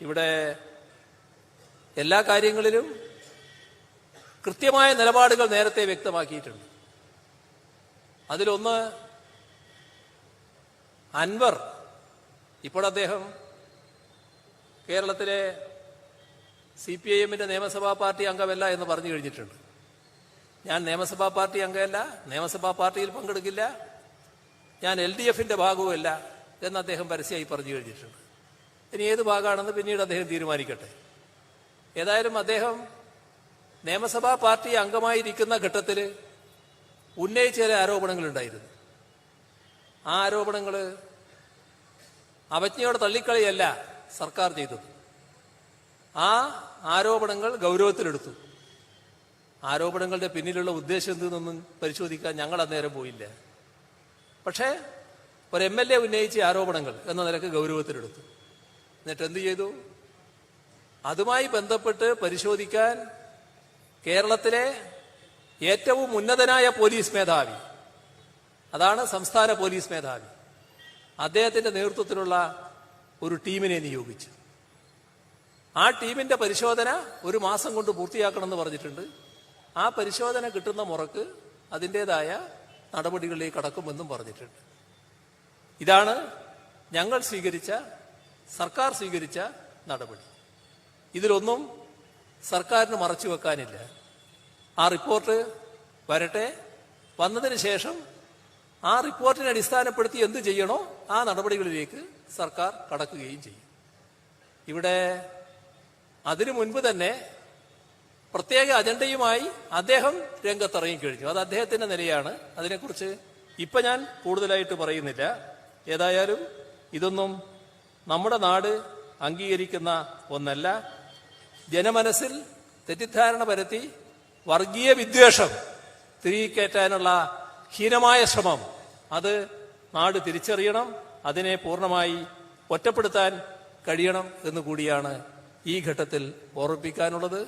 ഇവിടെ എല്ലാ കാര്യങ്ങളിലും കൃത്യമായ നിലപാടുകൾ നേരത്തെ വ്യക്തമാക്കിയിട്ടുണ്ട്. അതിലൊന്ന് അൻവർ ഇപ്പോൾ അദ്ദേഹം കേരളത്തിലെ സി പി ഐ എമ്മിന്റെ നിയമസഭാ പാർട്ടി അംഗമല്ല എന്ന് പറഞ്ഞു കഴിഞ്ഞിട്ടുണ്ട്. ഞാൻ നിയമസഭാ പാർട്ടി അംഗമല്ല നിയമസഭാ പാർട്ടിയിൽ പങ്കെടുക്കില്ല ഞാൻ എൽ ഡി എഫിന്റെ ഭാഗവുമല്ല എന്ന് അദ്ദേഹം പരസ്യമായി പറഞ്ഞു കഴിഞ്ഞിട്ടുണ്ട്. ഇനി ഏത് ഭാഗമാണെന്ന് പിന്നീട് അദ്ദേഹം തീരുമാനിക്കട്ടെ. ഏതായാലും അദ്ദേഹം നിയമസഭാ പാർട്ടി അംഗമായിരിക്കുന്ന ഘട്ടത്തിൽ ഉന്നയിച്ച ചില ആരോപണങ്ങളുണ്ടായിരുന്നു. ആ ആരോപണങ്ങൾ അവജ്ഞയോടെ തള്ളിക്കളിയല്ല സർക്കാർ ചെയ്തത്. ആ ആരോപണങ്ങൾ ഗൗരവത്തിലെടുത്തു. ആരോപണങ്ങളുടെ പിന്നിലുള്ള ഉദ്ദേശം എന്തെന്നൊന്നും പരിശോധിക്കാൻ ഞങ്ങൾ അന്നേരം പോയില്ല. പക്ഷേ ഒരു എം എൽ എ ഉന്നയിച്ച ആരോപണങ്ങൾ എന്ന നിലയ്ക്ക് ഗൗരവത്തിലെടുത്തു. എന്നിട്ട് എന്ത് ചെയ്തു അതുമായി ബന്ധപ്പെട്ട് പരിശോധിക്കാൻ കേരളത്തിലെ ഏറ്റവും ഉന്നതനായ പോലീസ് മേധാവി അതാണ് സംസ്ഥാന പോലീസ് മേധാവി അദ്ദേഹത്തിന്റെ നേതൃത്വത്തിലുള്ള ഒരു ടീമിനെ നിയോഗിച്ചു. ആ ടീമിന്റെ പരിശോധന ഒരു മാസം കൊണ്ട് പൂർത്തിയാക്കണമെന്ന് പറഞ്ഞിട്ടുണ്ട്. ആ പരിശോധന കിട്ടുന്ന മുറക്ക് അതിന്റെതായ നടപടികളിലേക്ക് കടക്കുമെന്നും പറഞ്ഞിട്ടുണ്ട്. ഇതാണ് ഞങ്ങൾ സ്വീകരിച്ച സർക്കാർ സ്വീകരിച്ച നടപടി. ഇതിലൊന്നും സർക്കാരിന് മറച്ചു വെക്കാനില്ല. ആ റിപ്പോർട്ട് വരട്ടെ. വന്നതിന് ശേഷം ആ റിപ്പോർട്ടിനെ അടിസ്ഥാനപ്പെടുത്തി എന്ത് ചെയ്യണോ ആ നടപടികളിലേക്ക് സർക്കാർ കടക്കുകയും ചെയ്യും. ഇവിടെ അതിനു മുൻപ് തന്നെ പ്രത്യേക അജണ്ടയുമായി അദ്ദേഹം രംഗത്തിറങ്ങിക്കഴിഞ്ഞു അത് അദ്ദേഹത്തിന്റെ നിലയാണ്. അതിനെക്കുറിച്ച് ഇപ്പൊ ഞാൻ കൂടുതലായിട്ട് പറയുന്നില്ല. ഏതായാലും ഇതൊന്നും നമ്മുടെ നാട് അംഗീകരിക്കുന്ന ഒന്നല്ല. ജനമനസ്സിൽ തെറ്റിദ്ധാരണ പരത്തി വർഗീയ വിദ്വേഷം തിരികെ കയറ്റാനുള്ള ഹീനമായ ശ്രമം. അത് നാട് തിരിച്ചറിയണം അതിനെ പൂർണമായി ഒറ്റപ്പെടുത്താൻ കഴിയണം എന്ന് കൂടിയാണ് ഈ ഘട്ടത്തിൽ ഓർമ്മിപ്പിക്കാനുള്ളത്.